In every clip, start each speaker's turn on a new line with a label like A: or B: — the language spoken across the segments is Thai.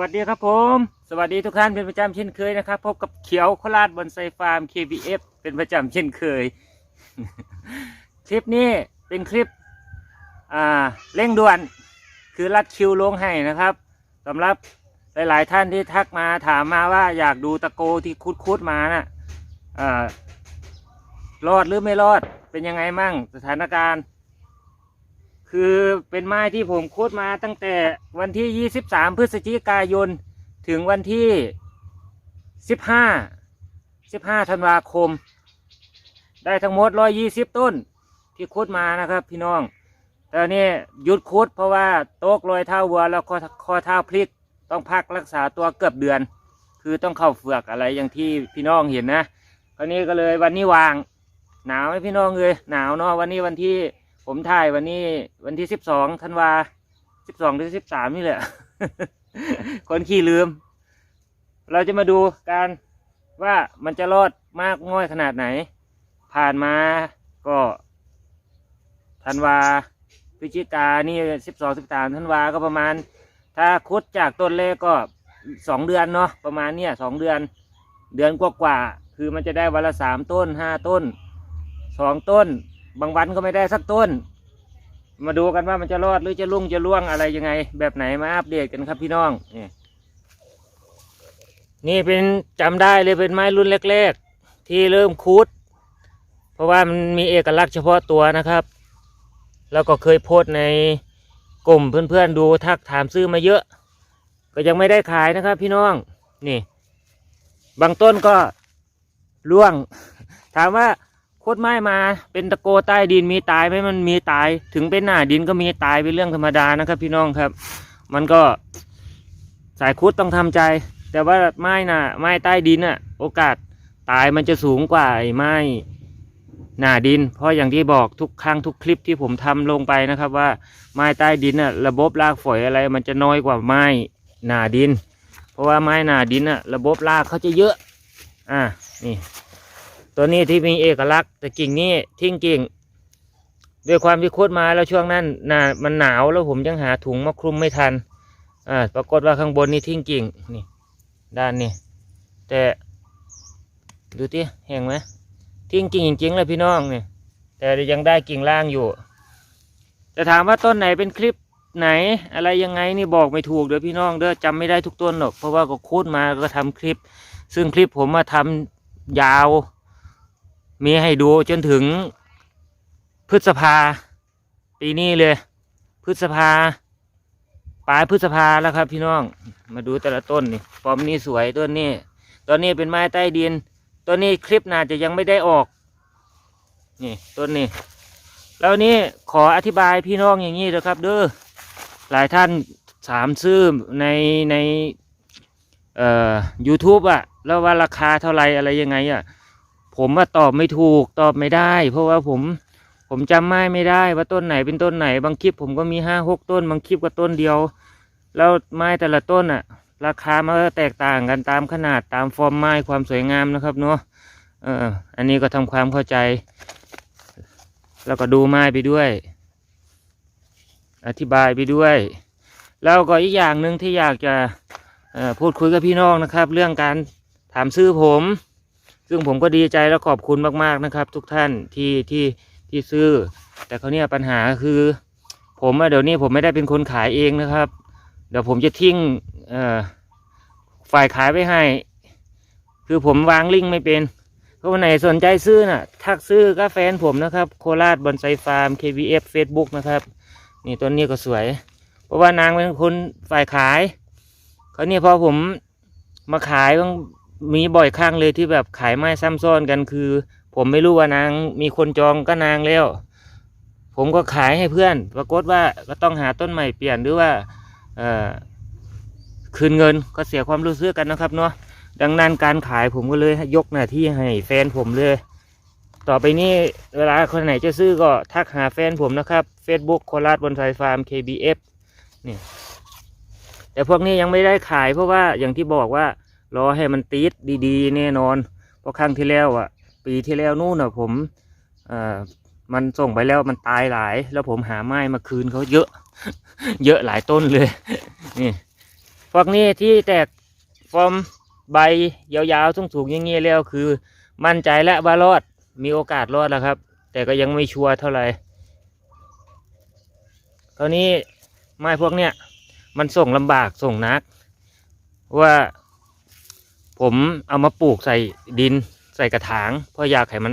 A: วัสดีครับผม สวัสดีทุกท่านเป็นประจำเช่นเคยนะครับ พบกับเขียวโคราชบอนไซฟาร์ม KBF เป็นประจำเช่นเคย คลิปนี้เป็นคลิปอ่าเร่งด่วนคือรัดคิวลงให้นะครับสำหรับหลาย ๆ ท่านที่ทักมาถามมาว่าอยากดูตะโกที่คุดๆมาน่ะอ่ารอดหรือไม่รอดเป็นยังไงมั่งสถานการณ์ คือเป็นไม้ที่ผมคุดมาตั้งแต่วันที่ 23 พฤศจิกายน ถึงวันที่ 15 15ธันวาคม ได้ทั้งหมด 120 ต้นที่คุดมานะครับพี่น้อง แต่นี่หยุดคุดเพราะว่าโต๊กรอยเท้าวัวแล้วข้อข้อเท้าพลิกต้องพักรักษาตัวเกือบเดือน คือต้องเข้าเฟือกอะไรอย่างที่พี่น้องเห็นนะคราวนี้ก็เลยวันนี้วาง หนาวไหมพี่น้องเลยหนาวเนาะวันนี้วันที่ ผมถ่ายวันนี้วันที่สิบสองธันวาสิบสองหรือสิบสามนี่แหละ คนขี้ลืม เราจะมาดูการว่ามันจะรอดมากง่อยขนาดไหน ผ่านมาก็ธันวาพฤศจิกานี่สิบสองสิบสามธันวาก็ประมาณ ถ้าคุดจากต้นเลขก็สองเดือนเนาะประมาณเนี้ยสองเดือน เดือนกว่าๆคือมันจะได้วันละสามต้นห้าต้นสองต้น บางวันก็ไม่ได้สักต้น มาดูกันว่ามันจะรอดหรือจะลุ่งจะล่วงอะไรยังไง แบบไหนมาอัปเดตกันครับพี่น้อง นี่นี่เป็นจำได้เลยเป็นไม้รุ่นแรก ๆ ที่เริ่มคูด เพราะว่ามันมีเอกลักษณ์เฉพาะตัวนะครับ แล้วก็เคยโพสในกลุ่มเพื่อนๆดูทักถามซื้อมาเยอะ ก็ยังไม่ได้ขายนะครับ พี่น้องนี่ บางต้นก็ร่วง ถามว่า คตรไม้มาเป็นตะโกใต้ดินมีตายไหมมันมีตาย ถึงเป็นหน้าดินก็มีตายเป็นเรื่องธรรมดานะครับ พี่น้องครับ มันก็สายคุดต้องทำใจ แต่ว่าไม้น่ะ ไม้ใต้ดินน่ะ โอกาสตายมันจะสูงกว่าไอ้ไม้หน้าดิน เพราะอย่างที่บอกทุกครั้งทุกคลิปที่ผมทำลงไปนะครับ ว่าไม้ใต้ดินน่ะ ระบบรากฝอยอะไร มันจะน้อยกว่าไม้หน้าดิน เพราะว่าไม้หน้าดินน่ะ ระบบรากเขาจะเยอะ อ่านี่ ตัวนี้ที่มีเอกลักษณ์แต่กิ่งนี้ทิ้งกิ่ง ด้วยความที่โคตรมาแล้วช่วงนั้นน่ะมันหนาวแล้วผมยังหาถุงมาคลุมไม่ทันอ่าปรากฏว่าข้างบนนี่ทิ้งกิ่งนี่ ด้านนี้แต่ดูที่แห้งไหมทิ้งกิ่งจริงๆเลยพี่น้องเนี่ยแต่ยังได้กิ่งล่างอยู่แต่ถามว่าต้นไหนเป็นคลิปไหนอะไรยังไงนี่บอกไม่ถูกเด้อพี่น้องเด้อจำไม่ได้ทุกต้นหรอกเพราะว่าก็โคตรมาก็ทำคลิป ซึ่งคลิปผมมาทำยาว มีให้ดูจนถึงพฤษภา ปีนี้เลย พฤษภาปลายพฤษภาแล้วครับ พี่น้องมาดูแต่ละต้นนี่ฟอร์มนี้สวยต้นนี้ต้นนี้เป็นไม้ใต้ดินต้นนี้คลิปน่าจะยังไม่ได้ออก นี่ต้นนี้แล้วนี่ขออธิบายพี่น้องอย่างนี้นะครับ เด้อหลายท่านถามซื้อในในเอ่อ YouTube อะแล้วว่าราคาเท่าไหรอะไรยังไงอะ ผมว่าตอบไม่ถูกตอบไม่ได้ เพราะว่าผมผมจำไม่ไม่ได้ว่าต้นไหนเป็นต้นไหน บางคลิปผมก็มีห้าหกต้น บางคลิปก็ต้นเดียว แล้วไม้แต่ละต้นอะราคามันก็แตกต่างกันตามขนาดตามฟอร์มไม้ความสวยงามนะครับเนาะเอออันนี้ก็ทำความเข้าใจ แล้วก็ดูไม้ไปด้วย อธิบายไปด้วย แล้วก็อีกอย่างหนึ่งที่อยากจะพูดคุยกับพี่น้องนะครับ เรื่องการถามซื้อผม ซึ่งผมก็ดีใจและขอบคุณมากๆนะครับ ทุกท่านที่ที่ที่ซื้อ แต่เขาเนี่ยปัญหาคือ ผมอะเดี๋ยวนี้ผมไม่ได้เป็นคนขายเองนะครับ เดี๋ยวผมจะทิ้งฝ่ายขายไปให้ คือผมวางลิงก์ไม่เป็นถ้าวันไหนสนใจซื้อน่ะ ทักซื้อก็แฟนผมนะครับ โคราชบอนไซฟาร์ม KVF Facebook นะครับ นี่ต้นนี้ก็สวย เพราะว่านางเป็นคนฝ่ายขายเขาเนี่ยพอผมมาขายต้อง มีบ่อยครั้งเลยที่แบบขายไม้ซ้ำซ้อนกันคือ ผมไม่รู้ว่านางมีคนจองก็นางแล้ว ผมก็ขายให้เพื่อน ปรากฏว่าก็ต้องหาต้นใหม่เปลี่ยนหรือว่าคืนเงินก็เสียความรู้สึกกันนะครับเนาะดังนั้นการขายผมก็เลยยกหน้าที่ให้แฟนผมเลย ต่อไปนี้เวลาคนไหนจะซื้อก็ทักหาแฟนผมนะครับ Facebook โคราชบนไทยฟาร์ม KBF นี่แต่พวกนี้ยังไม่ได้ขายเพราะว่าอย่างที่บอกว่า รอให้มันติดดีๆ แน่นอน เพราะครั้งที่แล้วอะ ปีที่แล้วนู่นอะผมเอ่อมันส่งไปแล้วมันตายหลาย แล้วผมหาไม้มาคืนเขาเยอะ เยอะหลายต้นเลย นี่พวกนี้ที่แตกฟอร์มใบยาวๆสูงๆอย่างนี้แล้วคือ มั่นใจแล้วว่ารอดมีโอกาสรอดแล้วครับ แต่ก็ยังไม่ชัวร์เท่าไหร่คราวนี้ไม้พวกเนี้ยมันส่งลำบากส่งนัก ว่า ผมเอามาปลูกใส่ดินใส่กระถาง เพราะอยากให้มัน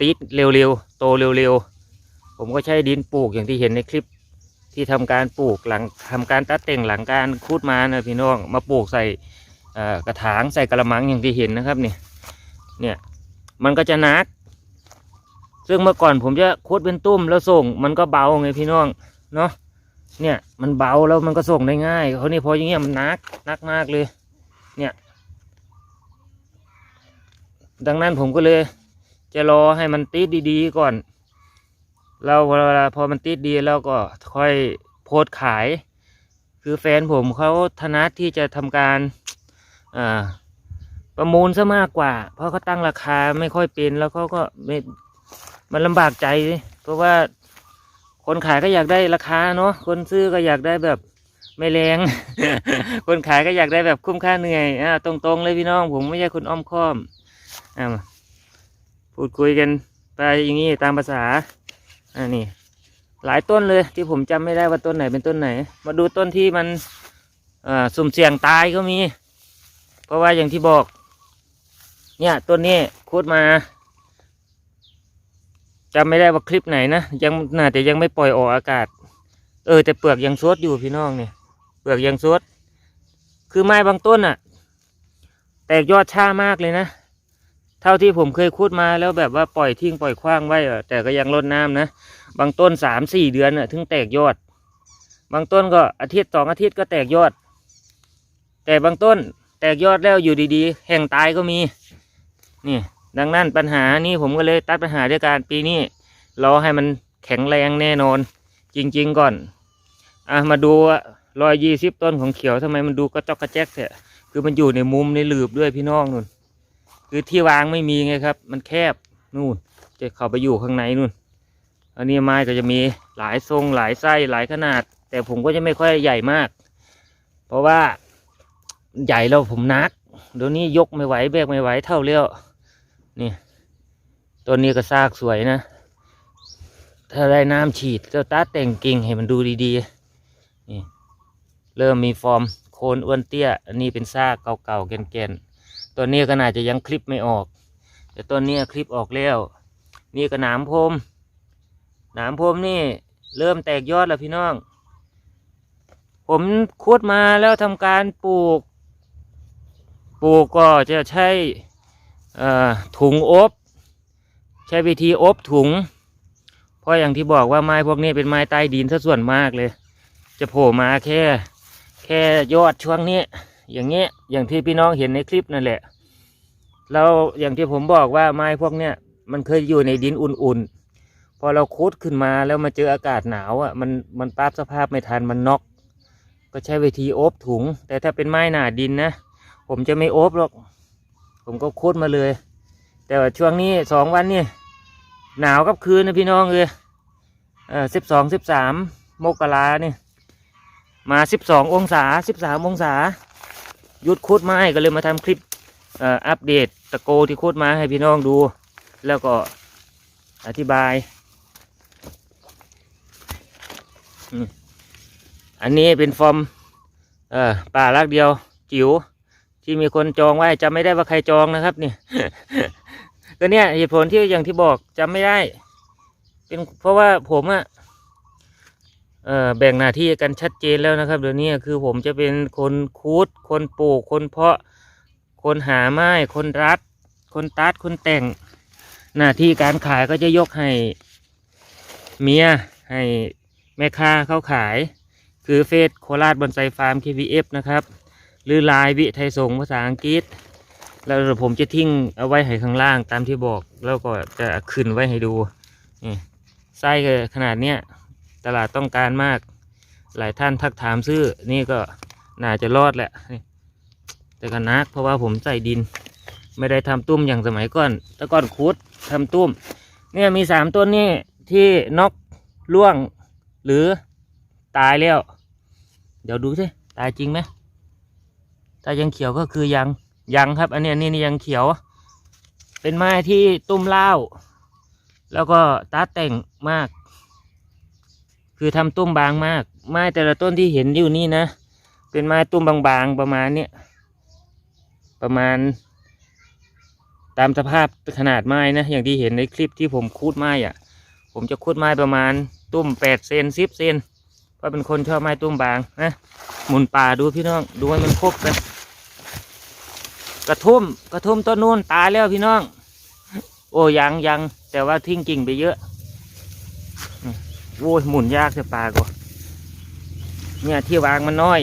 A: ติดเร็วๆ โตเร็วๆ ผมก็ใช้ดินปลูกอย่างที่เห็นในคลิปที่ทำการปลูกหลังทำการตัดแต่งหลังการคูดมานะพี่น้องมาปลูกใส่กระถางใส่กระมังอย่างที่เห็นนะครับเนี่ยเนี่ยมันก็จะนัก ซึ่งเมื่อก่อนผมจะคูดเป็นตุ้มแล้วส่ง มันก็เบาไงพี่น้องเนาะเนี่ยมันเบาแล้วมันก็ส่งได้ง่ายเขานี่พออย่างเงี้ยมันนักนักมากเลย เนี่ย ดังนั้นผมก็เลย จะรอให้มันติดดีๆก่อน เราเวลาพอมันติดดีแล้วก็ค่อยโพสขาย คือแฟนผมเขาถนัดที่จะทำการประมูลซะมากกว่า เพราะเขาตั้งราคาไม่ค่อยเป็นแล้วเขาก็ม,มันลำบากใจ เพราะว่าคนขายก็อยากได้ราคาเนาะคนซื้อก็อยากได้แบบไม่แรง คนขายก็อยากได้แบบคุ้มค่าเหนื่อยอ่าตรงๆเลยพี่น้อง ผมไม่ใช่คนอ้อมค้อม อ่ามาพูดคุยกันไปอย่างนี้ตามภาษาอันนี้หลายต้นเลยที่ผมจำไม่ได้ว่าต้นไหนเป็นต้นไหน มาดูต้นที่มันอ่อสุ่มเสี่ยงตายก็มี เพราะว่าอย่างที่บอก เนี่ยต้นนี้คูดมาจำไม่ได้ว่าคลิปไหนนะยังน่าจะยังไม่ปล่อยออกอากาศ เออ แต่เปลือกยังซดอยู่พี่น้องเนี่ยเปลือกยังซดคือไม้บางต้นอะ แตกยอดช้ามากเลยนะ เท่าที่ผมเคยคูดมาแล้วแบบว่าปล่อยทิ้งปล่อยขว้างไว้แต่ก็ยังรดน้ำนะ บางต้นสามสี่เดือนน่ะถึงแตกยอด บางต้นก็อาทิตย์สองอาทิตย์ก็แตกยอด แต่บางต้นแตกยอดแล้วอยู่ดีๆ แห่งตายก็มี นี่ ดังนั้นปัญหานี้ผมก็เลยตัดปัญหาด้วยการปีนี้รอให้มันแข็งแรงแน่นอน จริง ๆก่อนอะมาดูรอยยี่สิบต้นของเขียวทำไมมันดูกระจอกกระแจกเถอะคือมันอยู่ในมุมในหลืบด้วยพี่น้องนู่น คือที่วางไม่มีไงครับ มันแคบนู่นจะเข้าไปอยู่ข้างในนู่น อันนี้ไม้ก็จะมีหลายทรงหลายไส้หลายขนาด แต่ผมก็จะไม่ค่อยใหญ่มาก เพราะว่าใหญ่แล้วผมนักเดี๋ยวนี้ยกไม่ไหวแบกไม่ไหวเท่าเลี้ยวนี่ต้นนี้ก็ซากสวยนะ ถ้าได้น้ำฉีดก็ตัดแต่งกิ่งให้มันดูดีๆนี่เริ่มมีฟอร์มโคนอ้วนเตี้ย อันนี้เป็นซากเก่าๆแก่นๆ ตัวนี้ก็น่าจะยังคลิปไม่ออก แต่ต้นนี้คลิปออกแล้ว นี่ก็หนามพรมหนามพรมนี่เริ่มแตกยอดแล้วพี่น้อง ผมคุดมาแล้วทำการปลูก ปลูกก็จะใช้ถุงอบ ใช้วิธีอบถุง เพราะอย่างที่บอกว่าไม้พวกนี้เป็นไม้ใต้ดินซะส่วนมากเลย จะโผล่มาแค่ แค่ยอดช่วงนี้ อย่างเงี้ยอย่างที่พี่น้องเห็นในคลิปนั่นแหละ แล้วอย่างที่ผมบอกว่าไม้พวกเนี้ยมันเคยอยู่ในดินอุ่นๆ พอเราคุดขึ้นมาแล้วมาเจออากาศหนาวอะมันมันปรับสภาพไม่ทันมันน็อกก็ใช้วิธีโอบถุง แต่ถ้าเป็นไม้หนาดินนะ ผมจะไม่โอบหรอก ผมก็คุดมาเลย แต่ว่าช่วงนี้สองวันนี่หนาวกับคืนนะพี่น้องเลยเออสิบสองสิบสามมกราเนี่ยมาสิบสององศาสิบสามองศา ยุดโคุดไม้ก็เลยมาทำคลิปอัปเดตตะโกที่โคตรมาให้พี่น้องดู แล้วก็อธิบาย อันนี้เป็นฟอร์มป่ารักเดียวจิ๋วที่มีคนจองไว้จำไม่ได้ว่าใครจองนะครับนี่ก็เนี่ยเหตุผลที่อย่างที่บอกจำไม่ได้ เป็นเพราะว่าผมอะเอ่อ แบ่งหน้าที่กันชัดเจนแล้วนะครับ เดี๋ยวนี้คือผมจะเป็นคนคูดคนปลูก คนเพาะ คนหาไม้ คนรัด คนตัด คนแต่ง หน้าที่การขายก็จะยกให้เมีย ให้แม่ค้าเขาขาย คือเฟซโคราชบอนไซฟาร์ม KVF นะครับ หรือลายวิไทยสงภาษาอังกฤษ แล้วผมจะทิ้งเอาไว้ให้ข้างล่างตามที่บอก แล้วก็จะขึ้นไว้ให้ดูนี่ไส้ขนาดเนี้ย ตลาดต้องการมาก หลายท่านทักถามซื้อ นี่ก็น่าจะรอดแหละ แต่ก็นักเพราะว่าผมใส่ดิน ไม่ได้ทำตุ้มอย่างสมัยก่อน แต่ก่อนคุดทำตุ้ม เนี่ยมีสามต้นนี่ที่นกล่วงหรือตายแล้ว เดี๋ยวดูสิตายจริงไหมถ้ายังเขียวก็คือยังยังครับ อันนี้นนี้นี่ยังเขียว เป็นไม้ที่ตุ้มเล่า แล้วก็ตาแต่งมาก คือทำตุ้มบางมาก ไม้แต่ละต้นที่เห็นอยู่นี่นะ เป็นไม้ตุ้มบางๆประมาณเนี้ยประมาณ ตามสภาพขนาดไม้นะอย่างที่เห็นในคลิปที่ผมคูดไม้อะผมจะคูดไม้ประมาณตุ้มแปดเซนสิบเซนเพราะเป็นคนชอบไม้ตุ้มบางนะหมุนป่าดูพี่น้องดูให้มันครบกันกระทุ่มกระทุ่มต้นนู้นตายแล้วพี่น้อง โอ้ยังยังแต่ว่าทิ้งกิ่งไปเยอะ โอ้ยหมุนยากจะปลากว่าเนี่ยที่วางมันน้อย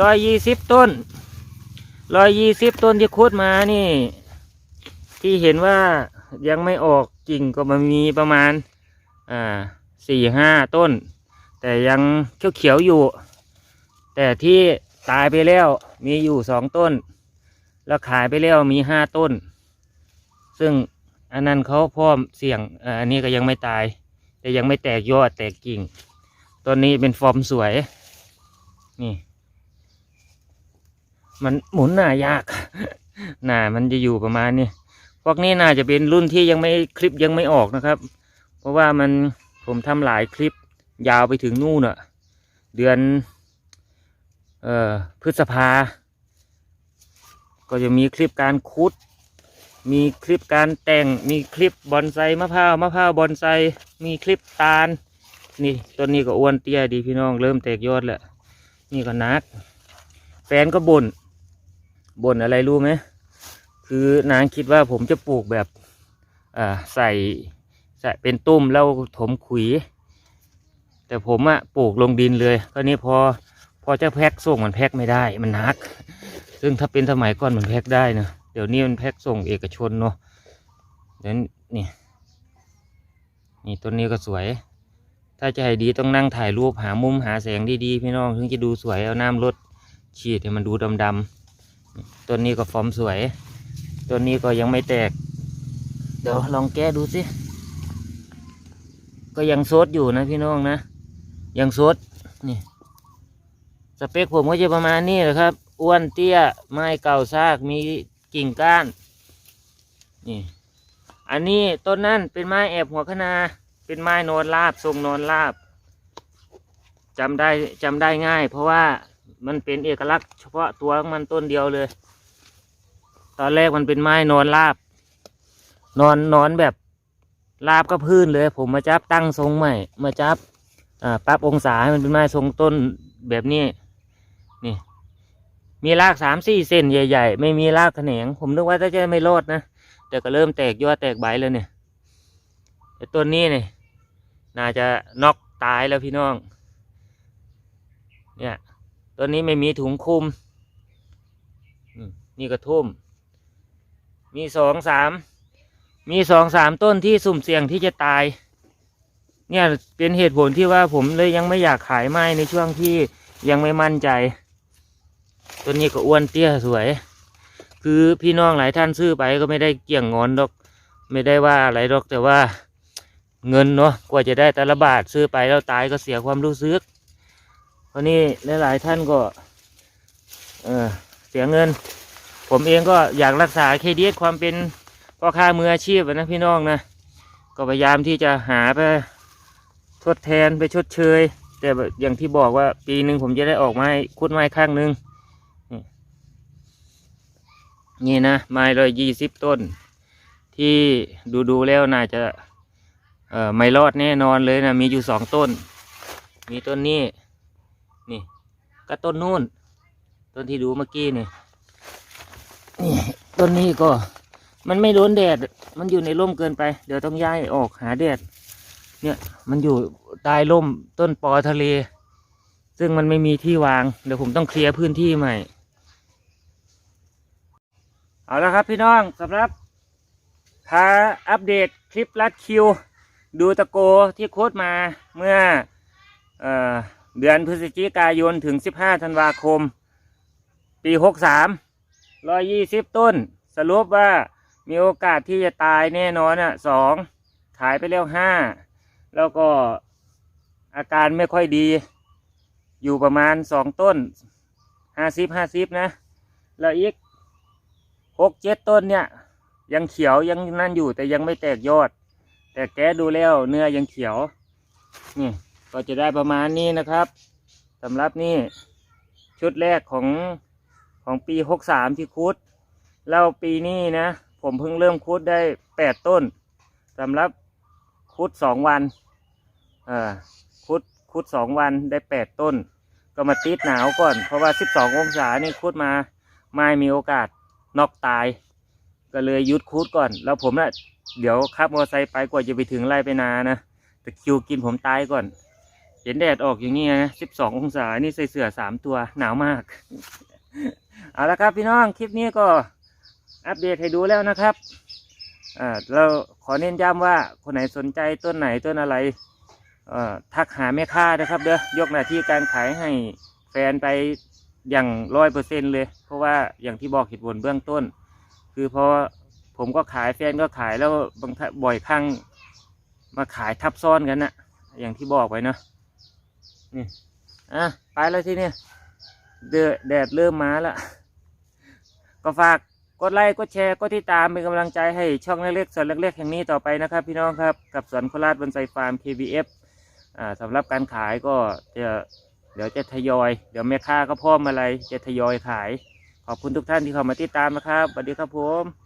A: ร้อยยี่สิบต้นร้อยยี่สิบต้นที่คุดมานี่ ที่เห็นว่ายังไม่ออกกิ่งก็มันมีประมาณอ่าสี่ห้าต้น แต่ยังเขียวๆอยู่ แต่ที่ตายไปแล้วมีอยู่สองต้น แล้วขายไปแล้วมีห้าต้น ซึ่งอันนั้นเขาพร้อมเสี่ยงอันนี้ก็ยังไม่ตาย แต่ยังไม่แตกยอดแตกกิ่งต้นนี้เป็นฟอร์มสวย นี่ มันหมุนหน้ายาก หน้ามันจะอยู่ประมาณนี้พวกนี้น่าจะเป็นรุ่นที่ยังไม่คลิปยังไม่ออกนะครับ เพราะว่ามันผมทำหลายคลิปยาวไปถึงนู่นอะเดือนเอ่อพฤษภา ก็จะมีคลิปการคุด มีคลิปการแต่งมีคลิปบอนไซมะพร้าวมะพร้าวบอนไซมีคลิปตาล นี่ต้นนี้ก็อ้วนเตี้ยดีพี่น้องเริ่มแตกยอดแล้ว นี่ก็นักแฟนก็บน่นบ่นอะไรรู้ไหม คือนางคิดว่าผมจะปลูกแบบอ่าใส่ใส่เป็นตุ้มแล้วถมขุย แต่ผมอะปลูกลงดินเลยก็นี้พอพอจะแพ็กส่งมันแพ็กไม่ได้มันนัก ซึ่งถ้าเป็นสมัยก่อนมันแพ็กได้นะ เดี๋ยวนี้มันแพ็กส่งเอกชนเนาะเดี๋ยวนี่นี่ต้นนี้ก็สวย ถ้าจะให้ดีต้องนั่งถ่ายรูปหามุมหาแสงดีๆพี่น้องถึงจะดูสวยเอาน้ำลดฉีดให้มันดูดำๆต้นนี้ก็ฟอร์มสวยต้นนี้ก็ยังไม่แตก เดี๋ยวลองแก้ดูสิก็ยังโซดอยู่นะพี่น้องนะ ยังโซดนี่สเปคผมก็จะประมาณนี้แหละครับ อ้วนเตี้ยไม้เก่าซากมี กิ่งก้าน นี่ อันนี้ต้นนั้นเป็นไม้แอบหัวคะนาเป็นไม้นอนราบทรงนอนราบจำได้จำได้ง่าย เพราะว่ามันเป็นเอกลักษณ์เฉพาะตัวของมันต้นเดียวเลย ตอนแรกมันเป็นไม้นอนราบ นอนนอนแบบราบกับพื้นเลย ผมมาจับตั้งทรงใหม่ มาจับอ่าปรับองศาให้มันเป็นไม้ทรงต้นแบบนี้ นี่ มีรากสามสี่เซนใหญ่ ๆ ไม่มีรากแขนง ผมนึกว่าจะไม่รอดนะ แต่ก็เริ่มแตกยอดแตกใบแล้วเนี่ยแต่ต้นนี้เนี่ยน่าจะน็อกตายแล้วพี่น้อง เนี่ยต้นนี้ไม่มีถุงคุมมนี่กระทุ่ม มีสองสาม มีสองสามต้นที่สุ่มเสี่ยงที่จะตาย เนี่ยเป็นเหตุผลที่ว่าผมเลยยังไม่อยากขายไม้ในช่วงที่ยังไม่มั่นใจ ต้นนี้ก็อ้วนเตี้ยสวย คือพี่น้องหลายท่านซื้อไปก็ไม่ได้เกี่ยงงอนดอก ไม่ได้ว่าอะไรดอกแต่ว่าเงินเนาะกว่าจะได้แต่ละบาทซื้อไปแล้วตายก็เสียความรู้สึกเพราะนี่หลายท่านก็ เออเสียเงิน ผมเองก็อยากรักษาเครดิตความเป็นพ่อค้ามืออาชีพอะนะพี่น้องนะก็พยายามที่จะหาไปทดแทนไปชดเชย แต่อย่างที่บอกว่าปีหนึ่งผมจะได้ออกไม้คุดไม้ข้างหนึ่ง นี่นะไม้ร้อยยี่สิบต้น ที่ดูดูแล้วน่าจะเอ่อไม่รอดแน่นอนเลยนะมีอยู่สองต้น มีต้นนี้นี่ก็ต้นนู่น ต้นที่ดูเมื่อกี้นี่นี่ต้นนี้ก็ มันไม่โดนแดด มันอยู่ในร่มเกินไป เดี๋ยวต้องย้ายออกหาแดด เนี่ยมันอยู่ใต้ร่มต้นปอทะเล ซึ่งมันไม่มีที่วาง เดี๋ยวผมต้องเคลียร์พื้นที่ใหม่ เอาละครับพี่น้องสำหรับพาอัปเดตคลิปลัดคิว ดูตะโกที่โค้ดมาเมื่อเอเดือนพฤศจิกายนถึง 15 ธันวาคม ปี 63 120 ต้น สรุปว่ามีโอกาสที่จะตายแน่นอนอะสองขายไปแล้วห้าแล้วก็อาการไม่ค่อยดี อยู่ประมาณสองต้นห้าสิบห้าสิบนะ แล้วอีก หกเจ็ดต้นเนี่ย ยังเขียวยังนั่นอยู่แต่ยังไม่แตกยอด แต่แกดูแล้วเนื้อยังเขียว นี่ก็จะได้ประมาณนี้นะครับสำหรับนี่ชุดแรกของของปีหกสามที่คุดแล้วปีนี้นะ ผมเพิ่งเริ่มคุดได้แปดต้นสำหรับคุดสองวันเอ่าคุดคุดสองวันได้แปดต้น ก็มาติดหนาวก่อน เพราะว่าสิบสององศานี่คุดมาไม่มีโอกาส นอกตาย ก็เลยยุดคุดก่อน แล้วผมนะ่ะเดี๋ยวขับมอเตอร์ไซค์ไปกว่าจะไปถึงไร่ไปนานะแต่คิวกินผมตายก่อน เห็นแดดออกอย่างนี้นะสิบสององศา นี่ใส่เสื้อสามตัวหนาวมาก เอาละครับพี่น้อง คลิปนี้ก็อัปเดตให้ดูแล้วนะครับอ่าเราขอเน้นย้ำว่าคนไหนสนใจต้นไหนต้นอะไรเอ่อทักหาแม่ค้านะครับ เด้อยกหน้าที่การขายให้แฟนไป อย่างร้อยเปอร์เซ็นเลย เพราะว่าอย่างที่บอกเหตุผลเบื้องต้น คือพอผมก็ขายแฟนก็ขายแล้วบางท่าบ่อยครั้งมาขายทับซ้อนกันนะอย่างที่บอกไว้เนาะนี่อะไปแล้วที่นี้เดอแดดเริ่มมาแล้วก็ฝากกดไลค์กดแชร์กดติดตามเป็นกำลังใจให้ช่องเล็กๆส่วนเล็กๆแห่งนี้ต่อไปนะครับ พี่น้องครับ กับสวนโคราชบนไซฟาร์ม KBF อ่าสำหรับการขายก็จะ เดี๋ยวจะทยอย เดี๋ยวแม่ค้าก็พร้อมอะไรจะทยอยขาย ขอบคุณทุกท่านที่เข้ามาติดตามนะครับสวัสดีครับผม